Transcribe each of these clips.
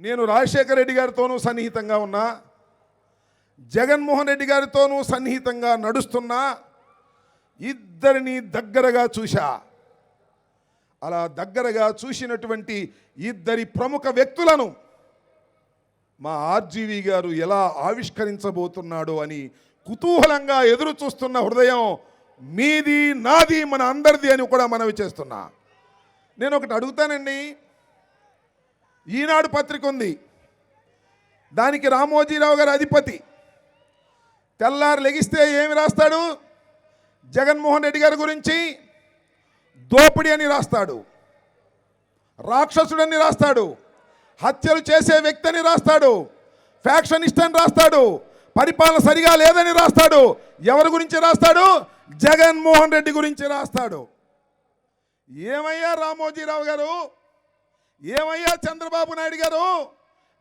నేను రాజశేఖర రెడ్డి గారితోనూ సన్నిహితంగా ఉన్నా జగన్మోహన్ రెడ్డి గారితోనూ సన్నిహితంగా నడుస్తున్నా ఇద్దరిని దగ్గరగా చూశా. అలా దగ్గరగా చూసినటువంటి ఇద్దరి ప్రముఖ వ్యక్తులను మా ఆర్జీవి గారు ఎలా ఆవిష్కరించబోతున్నాడో అని కుతూహలంగా ఎదురు చూస్తున్న హృదయం మీది నాది మన అందరిది అని కూడా మనవి చేస్తున్నా. నేను ఒకటి అడుగుతానండి. ఈనాడు పత్రిక ఉంది. దానికి రామోజీరావు గారు అధిపతి. తెల్లారు లెగిస్తే ఏమి రాస్తాడు? జగన్మోహన్ రెడ్డి గారి గురించి దోపిడీ అని రాస్తాడు. రాక్షసుడని రాస్తాడు. హత్యలు చేసే వ్యక్తి అని రాస్తాడు. ఫ్యాక్షనిస్ట్ అని రాస్తాడు. పరిపాలన సరిగా లేదని రాస్తాడు. ఎవరి గురించి రాస్తాడు? జగన్మోహన్ రెడ్డి గురించి రాస్తాడు. ఏమయ్యా రామోజీరావు గారు? ఏమయ్యా చంద్రబాబు నాయుడు గారు?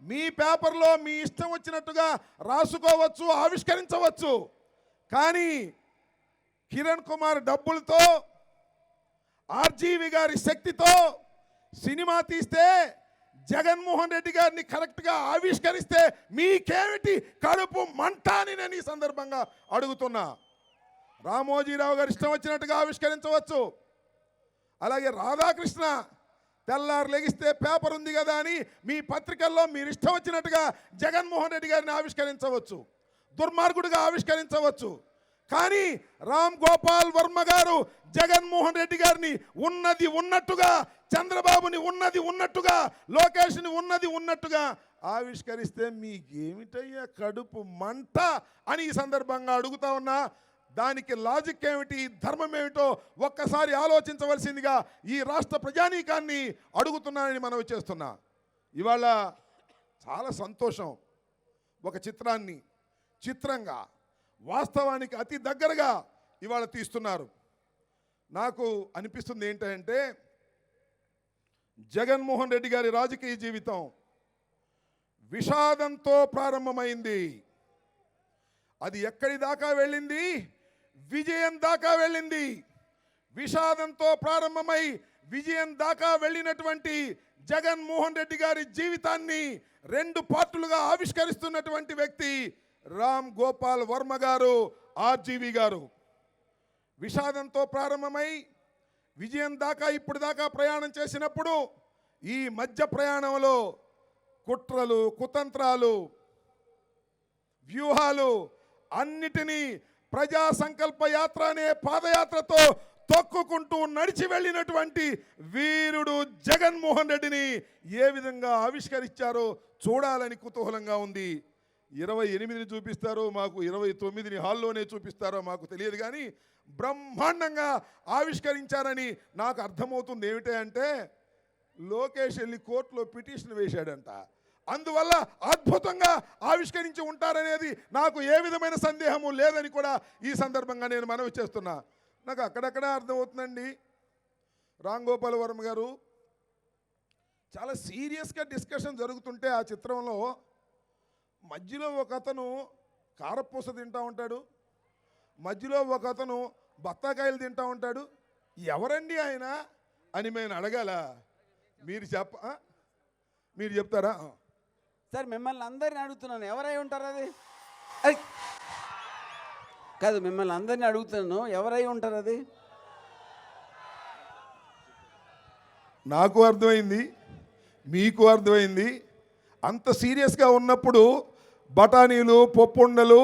మీ పేపర్లో మీ ఇష్టం వచ్చినట్టుగా రాసుకోవచ్చు ఆవిష్కరించవచ్చు. కానీ కిరణ్ కుమార్ డబ్బులతో ఆర్జీవి గారి శక్తితో సినిమా తీస్తే జగన్మోహన్ రెడ్డి గారిని కరెక్ట్గా ఆవిష్కరిస్తే మీకేమిటి కడుపు మంట అని నేను ఈ సందర్భంగా అడుగుతున్నా. రామోజీరావు గారు ఇష్టం వచ్చినట్టుగా ఆవిష్కరించవచ్చు. అలాగే రాధాకృష్ణ తెల్లారు లెగిస్తే పేపర్ ఉంది కదా అని మీ పత్రికల్లో మీరు ఇష్టం వచ్చినట్టుగా జగన్మోహన్ రెడ్డి గారిని ఆవిష్కరించవచ్చు. దుర్మార్గుడిగా ఆవిష్కరించవచ్చు. కానీ రామ్ గోపాల్ వర్మ గారు జగన్మోహన్ రెడ్డి గారిని ఉన్నది ఉన్నట్టుగా చంద్రబాబుని ఉన్నది ఉన్నట్టుగా లోకేష్ని ఉన్నది ఉన్నట్టుగా ఆవిష్కరిస్తే మీకేమిటయ్యా కడుపు మంట అని ఈ సందర్భంగా అడుగుతా ఉన్నా. దానికి లాజిక్ ఏమిటి ధర్మం ఏమిటో ఒక్కసారి ఆలోచించవలసిందిగా ఈ రాష్ట్ర ప్రజానీకాన్ని అడుగుతున్నానని మనవి చేస్తున్నా. ఇవాళ చాలా సంతోషం ఒక చిత్రాన్ని. చిత్రంగా వాస్తవానికి అతి దగ్గరగా ఇవాళ తీస్తున్నారు. నాకు అనిపిస్తుంది ఏంటంటే జగన్మోహన్ రెడ్డి గారి రాజకీయ జీవితం విషాదంతో ప్రారంభమైంది. అది ఎక్కడి దాకా వెళ్ళింది? విజయం దాకా వెళ్ళింది. విషాదంతో ప్రారంభమై విజయం దాకా వెళ్ళినటువంటి జగన్మోహన్ రెడ్డి గారి జీవితాన్ని రెండు పార్టులుగా ఆవిష్కరిస్తున్నటువంటి వ్యక్తి రామ్ గోపాల్ వర్మ గారు ఆర్జీవి గారు. విషాదంతో ప్రారంభమై విజయం దాకా ఇప్పుడు దాకా ప్రయాణం చేసినప్పుడు ఈ మధ్య ప్రయాణంలో కుట్రలు కుతంత్రాలు వ్యూహాలు అన్నిటినీ ప్రజా సంకల్ప యాత్ర అనే పాదయాత్రతో తొక్కుకుంటూ నడిచి వెళ్ళినటువంటి వీరుడు జగన్మోహన్ రెడ్డిని ఏ విధంగా ఆవిష్కరించారో చూడాలని కుతూహలంగా ఉంది. ఇరవై ఎనిమిదిని చూపిస్తారో మాకు ఇరవై తొమ్మిదిని హాల్లోనే చూపిస్తారో మాకు తెలియదు కానీ బ్రహ్మాండంగా ఆవిష్కరించారని నాకు అర్థమవుతుంది. ఏమిటంటే లోకేష్ వెళ్ళి కోర్టులో పిటిషన్ వేశాడంట. అందువల్ల అద్భుతంగా ఆవిష్కరించి ఉంటారనేది నాకు ఏ విధమైన సందేహము లేదని కూడా ఈ సందర్భంగా నేను మనవి చేస్తున్నా. నాకు అక్కడక్కడ అర్థమవుతుందండి. రామ్ గోపాల్ వర్మ గారు చాలా సీరియస్గా డిస్కషన్ జరుగుతుంటే ఆ చిత్రంలో మధ్యలో ఒక అతను కారపూస తింటా ఉంటాడు. మధ్యలో ఒక అతను బత్తాకాయలు తింటా ఉంటాడు. ఎవరండి ఆయన అని మేము అడగాల. మీరు చెప్ప మీరు చెప్తారా? సార్ మిమ్మల్ని అందరిని అడుగుతున్నాను. ఎవరై ఉంటారు అది? కాదు మిమ్మల్ని అందరిని అడుగుతున్నాను. ఎవరై ఉంటారు అది? నాకు అర్థమైంది మీకు అర్థమైంది. అంత సీరియస్గా ఉన్నప్పుడు బఠానీలు పప్పుండలు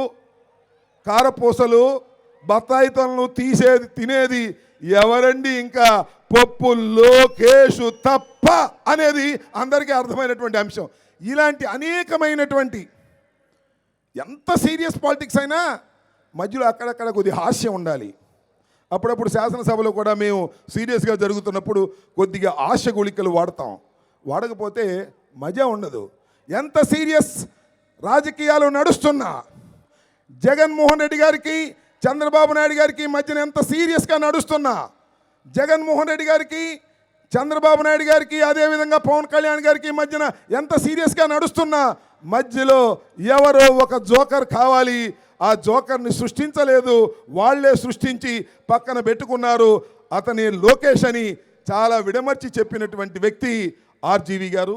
కారపూసలు బత్తాయి తొనలు తీసేది తినేది ఎవరండి? ఇంకా పప్పు లోకేషు తప్ప అనేది అందరికీ అర్థమైనటువంటి అంశం. ఇలాంటి అనేకమైనటువంటి ఎంత సీరియస్ పాలిటిక్స్ అయినా మధ్యలో అక్కడక్కడ కొద్ది హాస్యం ఉండాలి. అప్పుడప్పుడు శాసనసభలో కూడా మేము సీరియస్గా జరుగుతున్నప్పుడు కొద్దిగా ఆశ గుళికలు వాడతాం. వాడకపోతే మజా ఉండదు. ఎంత సీరియస్ రాజకీయాలు నడుస్తున్నా జగన్మోహన్ రెడ్డి గారికి చంద్రబాబు నాయుడు గారికి మధ్యన ఎంత సీరియస్గా నడుస్తున్నా జగన్మోహన్ రెడ్డి గారికి చంద్రబాబు నాయుడు గారికి అదేవిధంగా పవన్ కళ్యాణ్ గారికి మధ్యన ఎంత సీరియస్గా నడుస్తున్నా మధ్యలో ఎవరో ఒక జోకర్ కావాలి. ఆ జోకర్ని సృష్టించలేదు. వాళ్ళే సృష్టించి పక్కన పెట్టుకున్నారు. అతని లోకేష్ అని చాలా విడమర్చి చెప్పినటువంటి వ్యక్తి ఆర్జీవి గారు.